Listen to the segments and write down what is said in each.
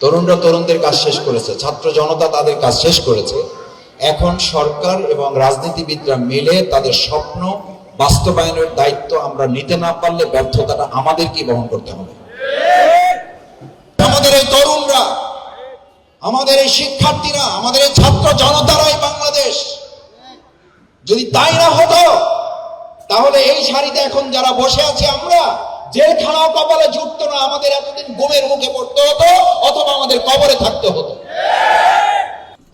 তরুণরা তরুণদের কাজ শেষ করেছে, ছাত্র জনতা তাদের কাজ শেষ করেছে। এখন সরকার এবং রাজনীতিবিদরা মিলে তাদের স্বপ্ন বাস্তবায়নের দায়িত্ব আমরা নিতে না পারলে ব্যর্থতাটা আমাদেরকেই বহন করতে হবে? আমাদের এই তরুণরা, আমাদের এই শিক্ষার্থীরা, আমাদের এই ছাত্র জনতারাই বাংলাদেশ। যদি তাই না হতো, তাহলে এই সারিতে এখন যারা বসে আছে আমরা জেলখানাও কপালে জুটতো না, আমাদের এতদিন গুমের মুখে পড়তে হতো, অথবা আমাদের কবরে থাকতে হতো।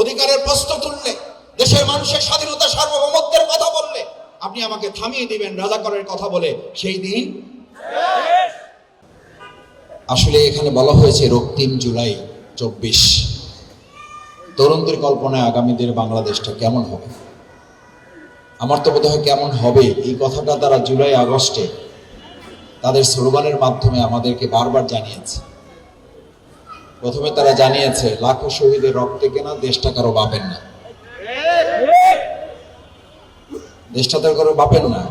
অধিকারের প্রশ্ন তুললে, দেশের মানুষের স্বাধীনতা সার্বভৌমত্বের কথা বললে, আপনি আমাকে থামিয়ে দিবেন, রাজাকরের কথা বলে, সেই দিন? আসলে এখানে বলা হয়েছে রক্তিম জুলাই চব্বিশ। তরুণদের কল্পনায় আগামীদের বাংলাদেশটা কেমন হবে? আমার তো বোধহয় কেমন হবে, এই কথাটা তারা জুলাই আগস্টে তাদের স্লোগানের মাধ্যমে আমাদেরকে বারবার জানিয়েছে। প্রথমে তারা জানিয়েছে, লাখো শহীদের রক্তে কেনা দেশটা কারও বাপের না। দেশটা তো কারও বাপের না।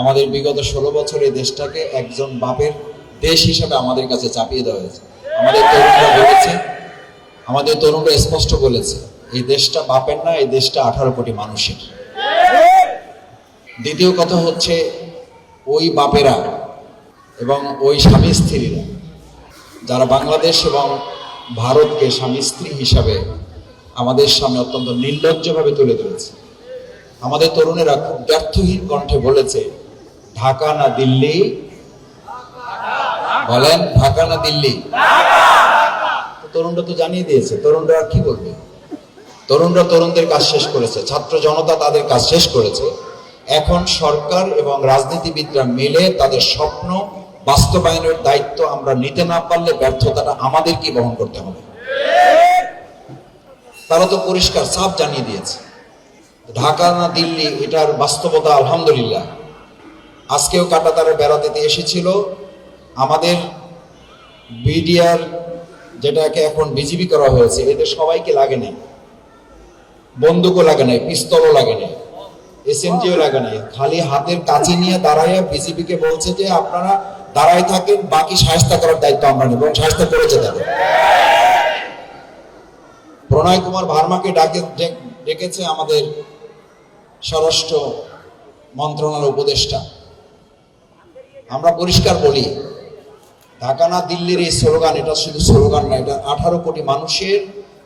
আমাদের বিগত ষোলো বছর এই দেশটাকে একজন বাপের দেশ হিসেবে আমাদের কাছে চাপিয়ে দেওয়া হয়েছে। আমাদের তরুণরা বলেছে, আমাদের তরুণরা স্পষ্ট বলেছে, এই দেশটা বাপের না, এই দেশটা আঠারো কোটি মানুষের। দ্বিতীয় কথা হচ্ছে, ওই বাপেরা এবং ওই স্বামী স্ত্রীরা, যারা বাংলাদেশ এবং ভারতকে স্বামী স্ত্রী হিসাবে আমাদের সামনে অত্যন্ত নির্লজ্জভাবে তুলে ধরেছে। আমাদের তরুণেরা খুব ব্যর্থহীন কণ্ঠে বলেছে, ঢাকা না দিল্লি? বলেন, ঢাকা না দিল্লি? তরুণরা তো জানিয়ে দিয়েছে, তরুণরা কি বলবে? তরুণরা তরুণদের কাজ শেষ করেছে, ছাত্র জনতা তাদের কাজ শেষ করেছে। এখন সরকার এবং রাজনীতিবিদরা মিলে তাদের স্বপ্ন বাস্তবায়নের দায়িত্ব আমরা নিতে না পারলে ব্যর্থতাটা আমাদেরকেই বহন করতে হবে। তারা তো পরিষ্কার সাফ জানিয়ে দিয়েছে। ঢাকা না দিল্লি, এটার বাস্তবতা আলহামদুলিল্লাহ। আজকেও কাটাতারে বেড়াতে এসেছিল। আমাদের বিডিআর, যেটাকে এখন বিজিবি করা হয়েছে, এদের সবাইকে লাগে নাই। বন্দুকও লাগে নাই, পিস্তলও লাগে নাই এসএমজিও লাগে নাই। খালি হাতের কাছে নিয়ে দাঁড়ায় বিজিবিকে বলছে যে, আপনারা দাঁড়ায় থাকেন, বাকি সাহায্য করার দায়িত্ব আমরা নেব এবং সাহায্য করেছে তাদের। প্রণয় কুমার ভার্মাকে ডাকে ডেকেছে আমাদের স্বরাষ্ট্র মন্ত্রণালয় উপদেষ্টা। আমরা পরিষ্কার বলি, ঢাকা না দিল্লির এই স্লোগান, এটা শুধু স্লোগান না, এটা আঠারো কোটি মানুষের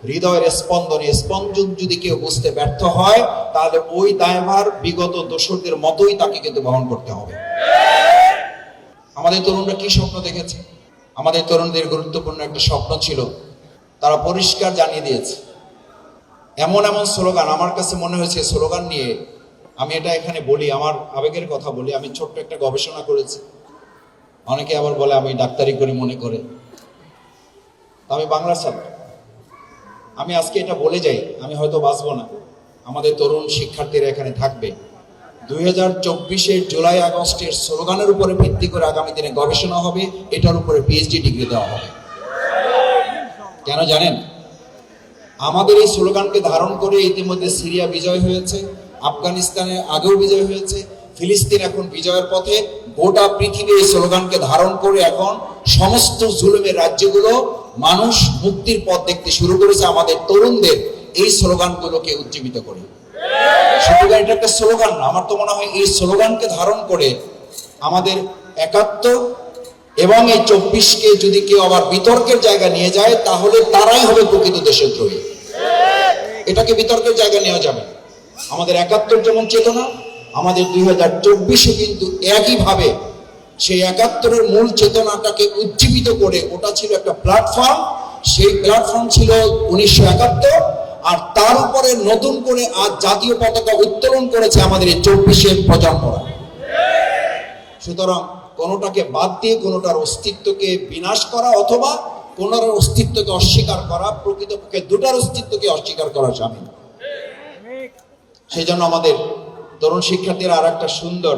হৃদয়ের স্পন্দন স্পন্দন যদি কেউ বুঝতে ব্যর্থ হয়, তাহলে ওই দায়ভার বিগত দোসরদের মতোই তাকে কিন্তু বহন করতে হবে। আমাদের তরুণরা কি স্বপ্ন দেখেছে? আমাদের তরুণদের গুরুত্বপূর্ণ একটা স্বপ্ন ছিল, তারা পরিষ্কার জানিয়ে দিয়েছে। এমন এমন স্লোগান, আমার কাছে মনে হয়েছে স্লোগান নিয়ে আমি এটা এখানে বলি, আমার আবেগের কথা বলি, আমি ছোট্ট একটা গবেষণা করেছি। অনেকে আবার বলে আমি ডাক্তারি করি মনে করে। আমি বাংলার ছাত্র। আমি আজকে এটা বলে যাই, আমি হয়তো বাঁচবো না। আমাদের তরুণ শিক্ষার্থীরা এখানে থাকবে। দুই হাজার চব্বিশের জুলাই আগস্টের স্লোগানের উপরে ভিত্তি করে আগামী দিনে গবেষণা হবে, এটার উপরে পিএইচডি ডিগ্রি দেওয়া হবে। কেন জানেন? আমাদের এই স্লোগানকে ধারণ করে ইতিমধ্যে সিরিয়া বিজয় হয়েছে, আফগানিস্তানে আগেও বিজয় হয়েছে, ফিলিস্তিন এখন বিজয়ের পথে। গোটা পৃথিবী এই স্লোগানকে ধারণ করে এখন সমস্ত জুলুমের রাজ্যগুলো মানুষ মুক্তির পথ দেখতে শুরু করেছে, আমাদের তরুণদের এই স্লোগানগুলোকে উজ্জীবিত করে। এটা একটা স্লোগান আমার তো মনে হয় এই স্লোগানকে ধারণ করে আমাদের একাত্তর এবং এই চব্বিশকে যদি কেউ আবার বিতর্কের জায়গা নিয়ে যায়, তাহলে তারাই হবে প্রকৃত দেশদ্রোহী এটাকে বিতর্কের জায়গা নেওয়া যাবে আমাদের একাত্তর যেমন চেতনা, আমাদের দুই হাজার চব্বিশে কিন্তু একইভাবে সেই একাত্তরের মূল চেতনাটাকে উজ্জীবিত করে, ওটা ছিল একটা প্ল্যাটফর্ম সেই প্ল্যাটফর্ম ছিল উনিশশো একাত্তর। আর তার উপরে নতুন করে আজ জাতীয় পতাকা উত্তোলন করেছে আমাদের এই চব্বিশের প্রজন্মরা। সুতরাং কোনোটাকে বাদ দিয়ে কোনোটার অস্তিত্বকে বিনাশ করা অথবা কোনোটার অস্তিত্বকে অস্বীকার করা, প্রকৃতপক্ষে দুটার অস্তিত্বকে অস্বীকার করা সামিল সেই জন্য আমাদের তরুণ শিক্ষার্থীরা আর একটা সুন্দর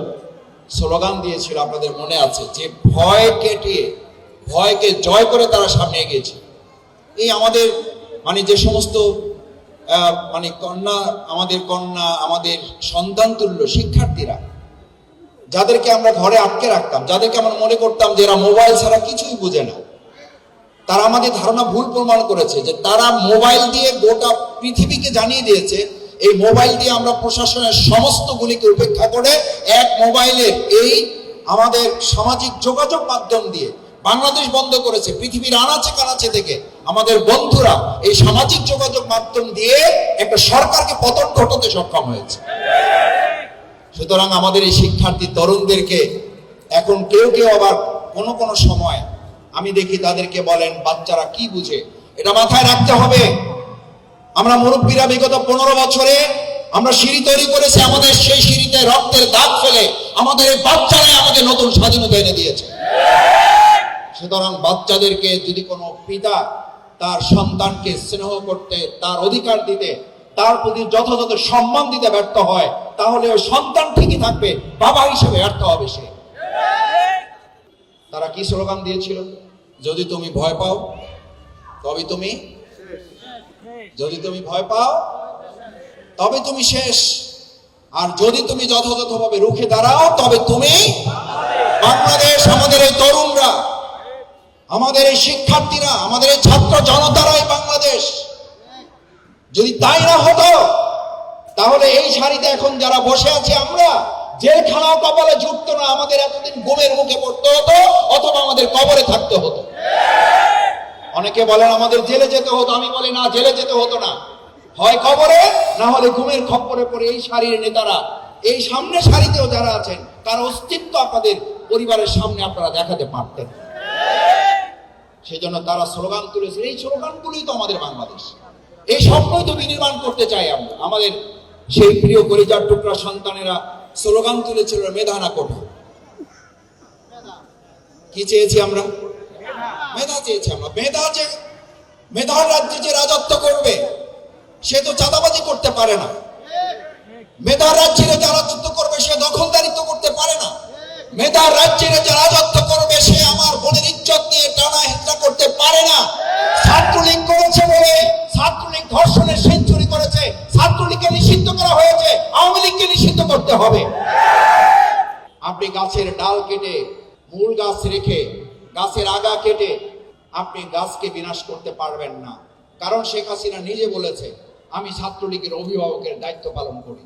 স্লোগান দিয়েছিল, আপনাদের মনে আছে, যে ভয় কেটিয়ে, ভয়কে জয় করে তারা সামনে এগিয়েছে। এই আমাদের মানে যে সমস্ত মানে কন্যা, আমাদের কন্যা, আমাদের সন্তান তুল্য শিক্ষার্থীরা, যাদেরকে আমরা ঘরে আটকে রাখতাম, যাদেরকে আমরা মনে করতাম যে এরা মোবাইল ছাড়া কিছুই বুঝে না, তারা আমাদের ধারণা ভুল প্রমাণ করেছে যে তারা মোবাইল দিয়ে গোটা পৃথিবীকে জানিয়ে দিয়েছে, এই মোবাইল দিয়ে আমরা প্রশাসনের সমস্ত গুলিকে উপেক্ষা করে এক মোবাইলের এই আমাদের সামাজিক যোগাযোগ মাধ্যম দিয়ে বাংলাদেশ বন্ধ করেছে, পৃথিবীর আনাচে কানাচে থেকে আমাদের বন্ধুরা এই সামাজিক যোগাযোগ মাধ্যম দিয়ে একটা সরকারকে পতন ঘটাতে সক্ষম হয়েছে। সুতরাং আমাদের এই শিক্ষার্থী তরুণদেরকে এখন কেউ কেউ আবার কোন কোন সময় আমি দেখি তাদেরকে বলেন, বাচ্চারা কি বুঝে? এটা মাথায় রাখতে হবে। আমরা মুরব্বীরা বিগত পনেরো বছরে আমরা সিঁড়ি তৈরি করেছি, আমাদের সেই সিঁড়িতে রক্তের দাগ ফেলে আমাদের এই বাচ্চারাই আমাদের নতুন স্বাধীনতা এনে দিয়েছে। সুতরাং বাচ্চাদেরকে যদি কোনো পিতা তার সন্তানকে স্নেহ করতে, তার অধিকার দিতে, তার প্রতি যথাযথ সম্মান দিতে ব্যর্থ হয়, তাহলে ওই সন্তান ঠিকই থাকবে, বাবা হিসেবে ব্যর্থ হবে সে। তারা কি স্লোগান দিয়েছিল? যদি তুমি ভয় পাও, তবে তুমি যদি তুমি ভয় পাও, তবে তুমি শেষ। আর যদি তুমি যথাযথভাবে রুখে দাঁড়াও, তবে তুমি বাংলাদেশ আমাদের এই তরুণরা আমাদের এই শিক্ষার্থীরা, আমাদের এই ছাত্র জনতারাই বাংলাদেশ। যদি তাই না হতো, তাহলে এই সারিতে এখন যারা বসে আছি আমরা, জেলখানাও কপালে জুটত না, আমাদের এতদিন গুমের মুখে পড়তে হতো, অথবা আমাদের কবরে থাকতে হতো। অনেকে বলেন আমাদের জেলে যেতে হতো, আমি বলি না, জেলে যেতে হতো না। হয় কবরে, না হলে ঘুমের খপ্পরে পড়ে এই সারির নেতারা। এই সামনে সারিতেও যারা আছেন, তার অস্তিত্ব আপনাদের পরিবারের সামনে আপনারা দেখাতে পারতেন। সেজন্য তারা স্লোগান তুলেছে এই স্লোগানগুলোই তো আমাদের বাংলাদেশ। এই স্বপ্নই তো বিনির্মাণ করতে চাই আমরা। আমাদের সেই প্রিয় কলিজার টুকরা সন্তানেরা স্লোগান তুলেছিল মেধা না কোঠা। কি চেয়েছি আমরা? মেধা চেয়েছি আমরা। মেধা যে, মেধার রাজ্যে যে রাজত্ব করবে, সে তো চাঁদাবাজি করতে পারে না। মেধার রাজ্যে যে রাজত্ব করবে, সে দখলদারিত্ব করতে পারে না। মেধার রাজ্যে যে রাজত্ব করবে, সে করা হয়েছে, আওয়ামী লীগকে নিষিদ্ধ করতে হবে। আপনি গাছের ডাল কেটে, মূল গাছ রেখে, গাছের আগা কেটে, আপনি গাছকে বিনাশ করতে পারবেন না। কারণ শেখ হাসিনা নিজে বলেছে, আমি ছাত্রলীগের অভিভাবকের দায়িত্ব পালন করি।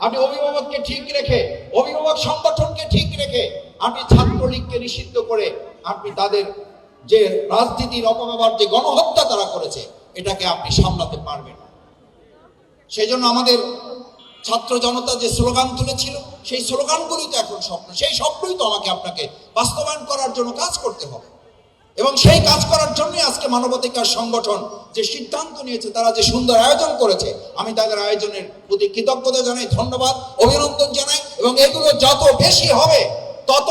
আপনি অভিভাবককে ঠিক রেখে, অভিভাবক সংগঠনকে ঠিক রেখে, আপনি ছাত্রলীগকে নিষিদ্ধ করে, আপনি তাদের যে রাজনীতির অপব্যবহার, যে গণহত্যা তারা করেছে, এটাকে আপনি সামলাতে পারবেন সেই জন্য আমাদের ছাত্র জনতা যে স্লোগান তুলেছিল, সেই স্লোগানগুলি তো এখন স্বপ্ন। সেই স্বপ্নই তো আমাকে আপনাকে বাস্তবায়ন করার জন্য কাজ করতে হবে। এবং সেই কাজ করার জন্যই আজকে মানবাধিকার সংগঠন যে সিদ্ধান্ত নিয়েছে, তারা যে সুন্দর আয়োজন করেছে, আমি তাদের আয়োজনের প্রতি কৃতজ্ঞতা জানাই, ধন্যবাদ, অভিনন্দন জানাই, এবং এগুলো যত বেশি হবে, তত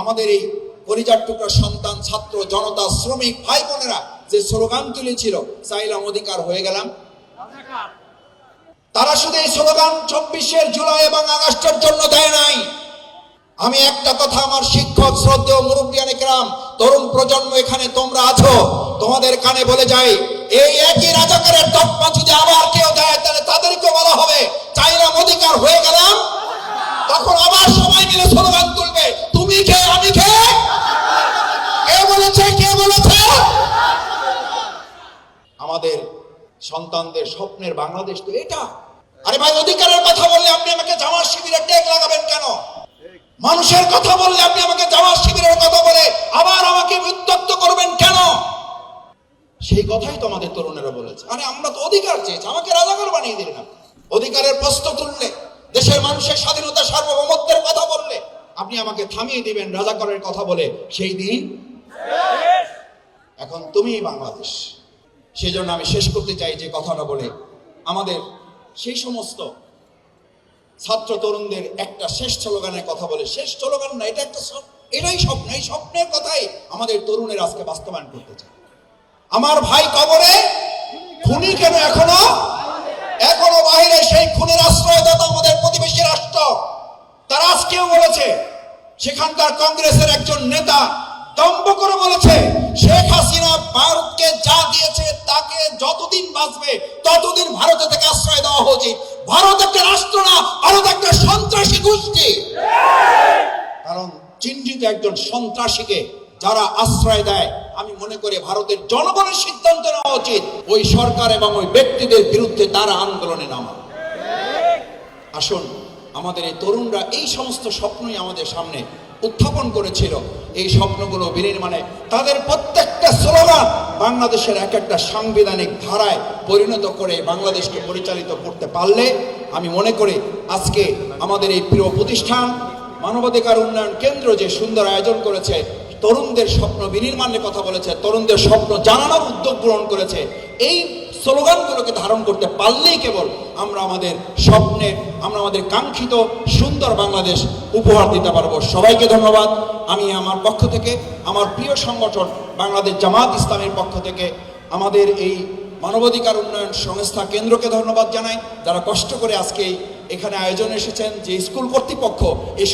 আমাদের এই পরিচার টুকরা সন্তান, ছাত্র, জনতা, শ্রমিক, ভাই বোনেরা যে স্লোগান তুলেছিল চাইলাম অধিকার হয়ে গেলাম। তারা শুধু এই স্লোগান চব্বিশের জুলাই এবং আগস্টের জন্য দেয় নাই। আমি একটা কথা আমার শিক্ষক, শ্রদ্ধেয় মুরব্বিয়ান গ্রাম তরুণ প্রজন্ম এখানে তোমরা আছো, তোমাদের কানে বলে যাই, এই একই রাজাকারের তকমা যদি আবার কেউ দেয়, তাহলে তাদেরকে বলা হবে, চাইলাম অধিকার হয়ে গেলাম। তখন আবার সবাই মিলে স্লোগান তুমি কে আমি কে কে বলেছে কে বলেছে আমাদের সন্তানদের স্বপ্নের বাংলাদেশ তো এটা। আরে ভাই অধিকারের কথা বললে আপনি আমাকে জামার শিবিরে টেক লাগাবেন কেন? মানুষের কথা বললে আপনি আমাকে জামার শিবিরের কথা বলে আবার আমাকে উত্তপ্ত করবেন কেন? সেই কথাই তো আমাদের তরুণেরা বলেছে। আরে আমরা তো অধিকার চেয়েছি আমাকে রাজাকার বানিয়ে দিলেন আপনি। অধিকারের প্রশ্ন তুললে দেশের মানুষের স্বাধীনতা সার্বভৌমত্বের কথা বললে আপনি আমাকে থামিয়ে দিবেন রাজাকারের কথা বলে সেই দিন? এখন তুমি বাংলাদেশ। সেই জন্য আমি শেষ করতে চাই যে কথাটা বলে। আমাদের সেই সমস্ত ছাত্র তরুণদের একটা শেষ স্লোগানের কথা বলে। শেষ স্লোগান না, এটা একটা এটাই স্বপ্ন, এই স্বপ্নের কথাই আমাদের তরুণের আজকে বাস্তবায়ন করতে চায় আমার ভাই কবরে, খুনি কেন এখনও? এখনও বাইরে সেই খুনের আশ্রয়দাতা আমাদের প্রতিবেশী রাষ্ট্র। তারা আজকেও বলেছে, সেখানকার কংগ্রেসের একজন নেতা দম্ভ করে বলেছে, শেখ হাসিনা ভারতকে যা দিয়েছে তাকে যতদিন বাঁচবে, ততদিন ভারতে থেকে আশ্রয় দেওয়া উচিত। ভারত একটা রাষ্ট্র না, ভারত একটা সন্ত্রাসী গোষ্ঠী। কারণ চিহ্নিত একজন সন্ত্রাসীকে যারা আশ্রয় দেয়, আমি মনে করি ভারতের জনগণের সিদ্ধান্ত নেওয়া উচিত, ওই সরকার এবং ওই ব্যক্তিদের বিরুদ্ধে তারা আন্দোলনে নামা। আসুন, আমাদের এই তরুণরা এই সমস্ত স্বপ্নই আমাদের সামনে উত্থাপন করেছিল এই স্বপ্নগুলো বিনির্মাণে। তাদের প্রত্যেকটা স্লোগান বাংলাদেশের এক একটা সাংবিধানিক ধারায় পরিণত করে বাংলাদেশকে পরিচালিত করতে পারলে, আমি মনে করি আজকে আমাদের এই প্রিয় প্রতিষ্ঠান, মানবাধিকার উন্নয়ন কেন্দ্র যে সুন্দর আয়োজন করেছে, তরুণদের স্বপ্ন বিনির্মাণের কথা বলেছে, তরুণদের স্বপ্ন জানানোর উদ্যোগ গ্রহণ করেছে, এই স্লোগানগুলোকে ধারণ করতে পারলেই কেবল আমরা আমাদের স্বপ্নের আমরা আমাদের কাঙ্ক্ষিত সুন্দর বাংলাদেশ উপহার দিতে পারব। সবাইকে ধন্যবাদ। আমি আমার পক্ষ থেকে, আমার প্রিয় সংগঠন বাংলাদেশ জামাত ইসলামের পক্ষ থেকে আমাদের এই মানবাধিকার উন্নয়ন সংস্থা কেন্দ্রকে ধন্যবাদ জানাই। যারা কষ্ট করে আজকে এখানে আয়োজন এসেছেন, যে স্কুল কর্তৃপক্ষ এই